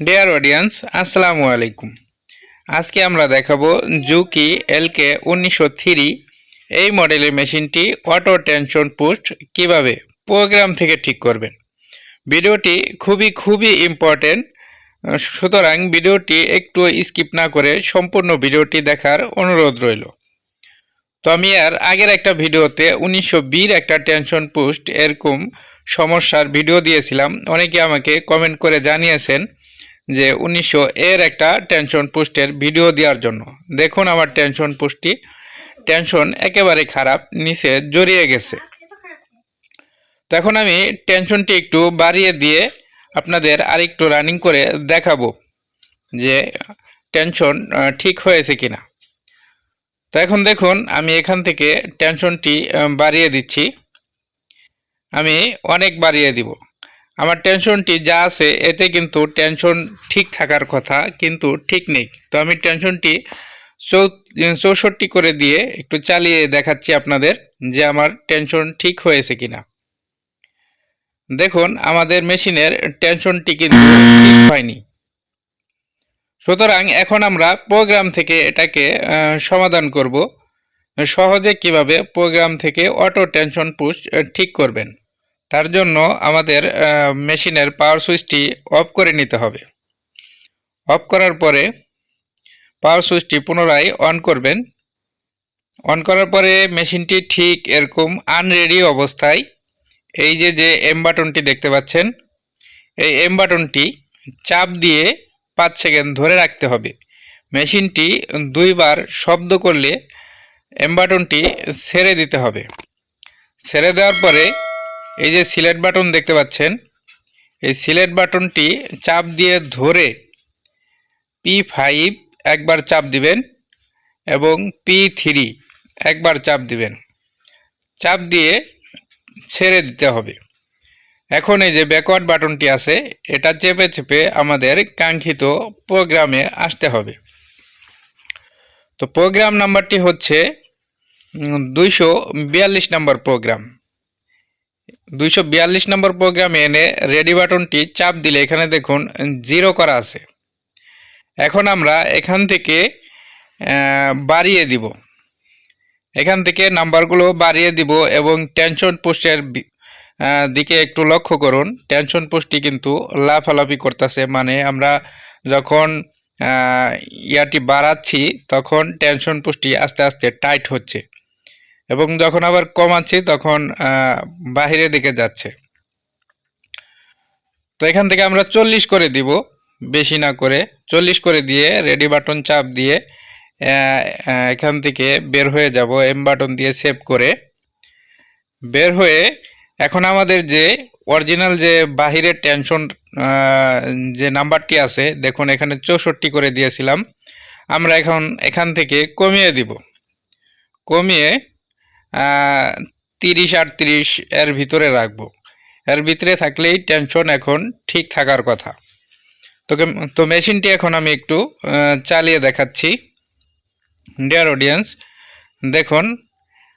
Dear audience আসসালামু আলাইকুম। আজকে আমরা দেখাবো জুকি এলকে উনিশশো থ্রি এই মডেলের মেশিনটি অটো টেনশন পোস্ট কীভাবে প্রোগ্রাম থেকে ঠিক করবেন। ভিডিওটি খুবই খুবই ইম্পর্টেন্ট সুতরাং ভিডিওটি একটু স্কিপ না করে সম্পূর্ণ ভিডিওটি দেখার অনুরোধ রইল। তো আমি আর আগের একটা ভিডিওতে উনিশশো বির একটা টেনশন পোস্ট এরকম সমস্যার ভিডিও দিয়েছিলাম। অনেকে আমাকে কমেন্ট করে জানিয়েছেন যে উনিশশো এর একটা টেনশন পোস্টের ভিডিও দেওয়ার জন্য। দেখুন আমার টেনশন পোস্টটি টেনশন একেবারে খারাপ, নিচে জড়িয়ে গেছে। তো এখন আমি টেনশনটি একটু বাড়িয়ে দিয়ে আপনাদের আরেকটু রানিং করে দেখাবো যে টেনশন ঠিক হয়েছে কিনা। তো এখন দেখুন, আমি এখান থেকে টেনশনটি বাড়িয়ে দিচ্ছি। আমি অনেক বাড়িয়ে দিব। আমার টেনশনটি যা আছে, এতে কিন্তু টেনশন ঠিক থাকার কথা, কিন্তু ঠিক নেই। তো আমি টেনশনটি চৌষট্টি করে দিয়ে একটু চালিয়ে দেখাচ্ছি আপনাদের যে আমার টেনশন ঠিক হয়েছে কিনা। দেখুন, আমাদের মেশিনের টেনশনটি কিন্তু ঠিক হয়নি। সুতরাং এখন আমরা প্রোগ্রাম থেকে এটাকে সমাধান করব। সহজে কীভাবে প্রোগ্রাম থেকে অটো টেনশন পুশ ঠিক করবেন। তার জন্য আমাদের মেশিনের পাওয়ার সুইচটি অফ করে নিতে হবে। অফ করার পরে পাওয়ার সুইচটি পুনরায় অন করবেন। অন করার পরে মেশিনটি ঠিক এরকম আনরেডি অবস্থায় এই যে যে এম বাটনটি দেখতে পাচ্ছেন, এই এম বাটনটি চাপ দিয়ে পাঁচ সেকেন্ড ধরে রাখতে হবে। মেশিনটি দুইবার শব্দ করলে এম বাটনটি ছেড়ে দিতে হবে। ছেড়ে দেওয়ার পরে এই যে সিলেট বাটন দেখতে পাচ্ছেন, এই সিলেট বাটনটি চাপ দিয়ে ধরে পি ফাইভ একবার চাপ দিবেন এবং পি থ্রি একবার চাপ দিবেন। চাপ দিয়ে ছেড়ে দিতে হবে। এখন এই যে ব্যাকওয়ার্ড বাটনটি আছে, এটা চেপে চেপে আমাদের কাঙ্ক্ষিত প্রোগ্রামে আসতে হবে। তো প্রোগ্রাম নাম্বারটি হচ্ছে দুইশো বিয়াল্লিশ নম্বর প্রোগ্রাম। দুইশো বিয়াল্লিশ নম্বর প্রোগ্রামে এনে রেডি বাটনটি চাপ দিলে এখানে দেখুন জিরো করা আছে। এখন আমরা এখান থেকে বাড়িয়ে দিব। এখান থেকে নাম্বারগুলো বাড়িয়ে দিব এবং টেনশন পোস্টের দিকে একটু লক্ষ্য করুন। টেনশন পোস্টটি কিন্তু লাফালাফি করতেছে মানে আমরা যখন ইয়াটি বাড়াচ্ছি তখন টেনশন পোস্টটি আস্তে আস্তে টাইট হচ্ছে। এবং যখন আবার কমাচ্ছি, তখন বাহিরের দিকে যাচ্ছে। তো এখান থেকে আমরা চল্লিশ করে দিব, বেশি না করে। চল্লিশ করে দিয়ে রেডি বাটন চাপ দিয়ে এখান থেকে বের হয়ে যাব এম বাটন দিয়ে সেভ করে। বের হয়ে এখন আমাদের যে অরিজিনাল যে বাহিরের টেনশন যে নাম্বারটি আছে, দেখুন এখানে চৌষট্টি করে দিয়েছিলাম। আমরা এখন এখান থেকে কমিয়ে দিব। কমিয়ে তিরিশ আটত্রিশ এর ভিতরে রাখব। এর ভিতরে থাকলেই টেনশন এখন ঠিক থাকার কথা। তো কেম- তো মেশিনটি এখন আমি একটু চালিয়ে দেখাচ্ছি। ডিয়ার অডিয়েন্স দেখুন,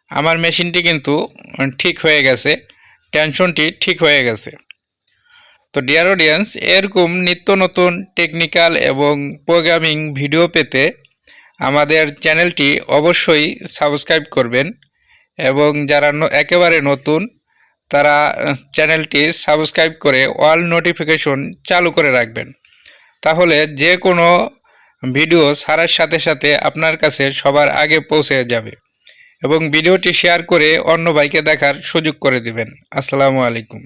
আমার মেশিনটি কিন্তু ঠিক হয়ে গেছে। টেনশনটি ঠিক হয়ে গেছে। তো ডিয়ার অডিয়েন্স এরকম নিত্য নতুন টেকনিক্যাল এবং প্রোগ্রামিং ভিডিও পেতে আমাদের চ্যানেলটি অবশ্যই সাবস্ক্রাইব করবেন। এবং যারা একেবারে নতুন, তারা চ্যানেলটি সাবস্ক্রাইব করে অল নোটিফিকেশন চালু করে রাখবেন। তাহলে যে কোনো ভিডিও ছাড়ার সাথে সাথে আপনার কাছে সবার আগে পৌঁছে যাবে এবং ভিডিওটি শেয়ার করে অন্য ভাইকে দেখার সুযোগ করে দিবেন। আসসালামু আলাইকুম।